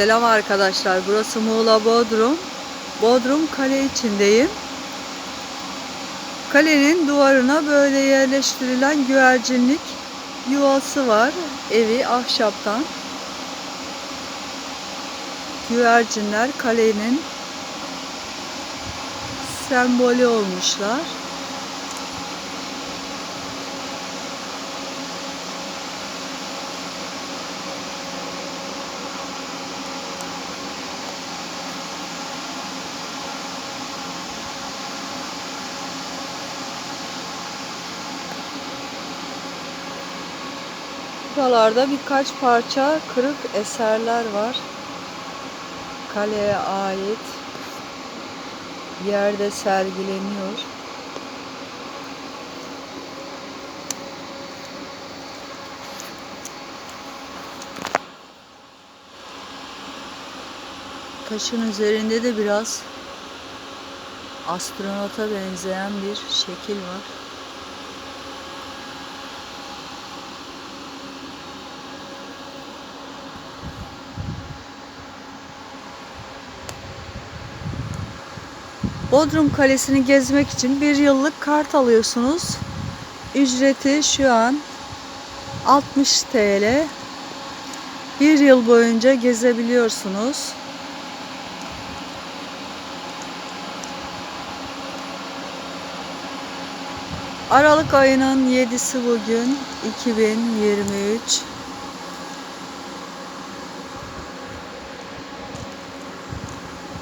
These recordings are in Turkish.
Selam arkadaşlar. Burası Muğla Bodrum. Bodrum kale içindeyim. Kalenin duvarına böyle yerleştirilen güvercinlik yuvası var. Evi ahşaptan. Güvercinler kalenin sembolü olmuşlar. Buralarda birkaç parça kırık eserler var. Kaleye ait yerde sergileniyor. Taşın üzerinde de biraz astronota benzeyen bir şekil var. Bodrum Kalesi'ni gezmek için bir yıllık kart alıyorsunuz. Ücreti şu an 60 TL. Bir yıl boyunca gezebiliyorsunuz. Aralık ayının 7'si bugün 2023.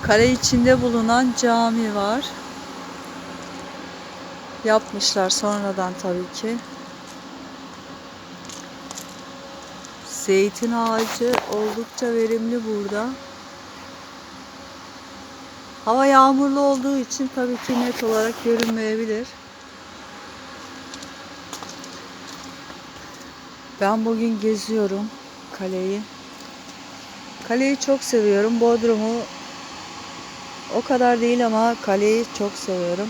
Kale içinde bulunan cami var. Yapmışlar sonradan tabii ki. Zeytin ağacı oldukça verimli burada. Hava yağmurlu olduğu için tabii ki net olarak görünmeyebilir. Ben bugün geziyorum kaleyi. Kaleyi çok seviyorum. Bodrum'u o kadar değil ama kaleyi çok seviyorum.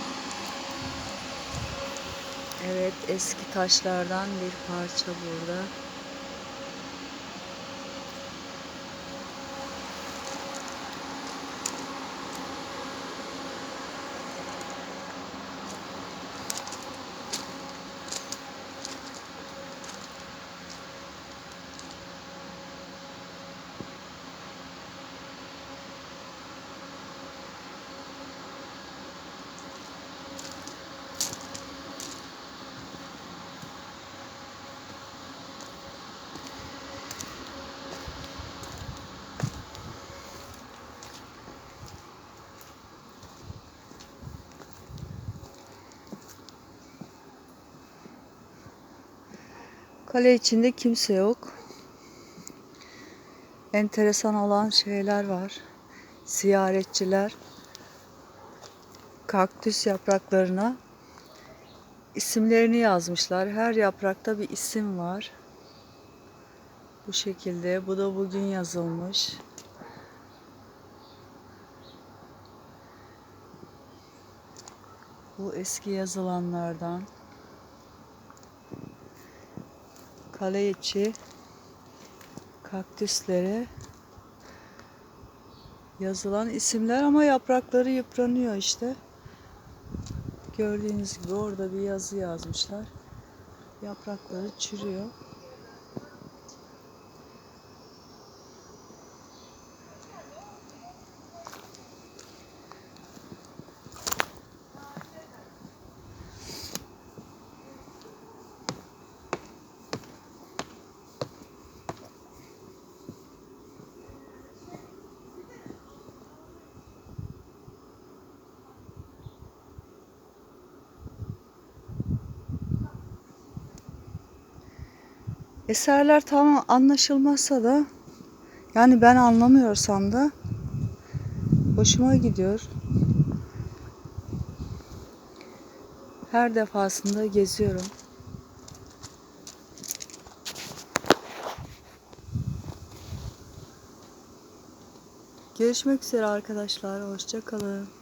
Evet eski taşlardan bir parça burada. Kale içinde kimse yok. Enteresan olan şeyler var. Ziyaretçiler kaktüs yapraklarına isimlerini yazmışlar. Her yaprakta bir isim var. Bu şekilde. Bu da bugün yazılmış. Bu eski yazılanlardan. Kale içi kaktüslere yazılan isimler ama yaprakları yıpranıyor işte. Gördüğünüz gibi orada bir yazı yazmışlar. Yaprakları çürüyor. Eserler tam anlaşılmazsa da yani ben anlamıyorsam da hoşuma gidiyor. Her defasında geziyorum. Görüşmek üzere arkadaşlar. Hoşça kalın.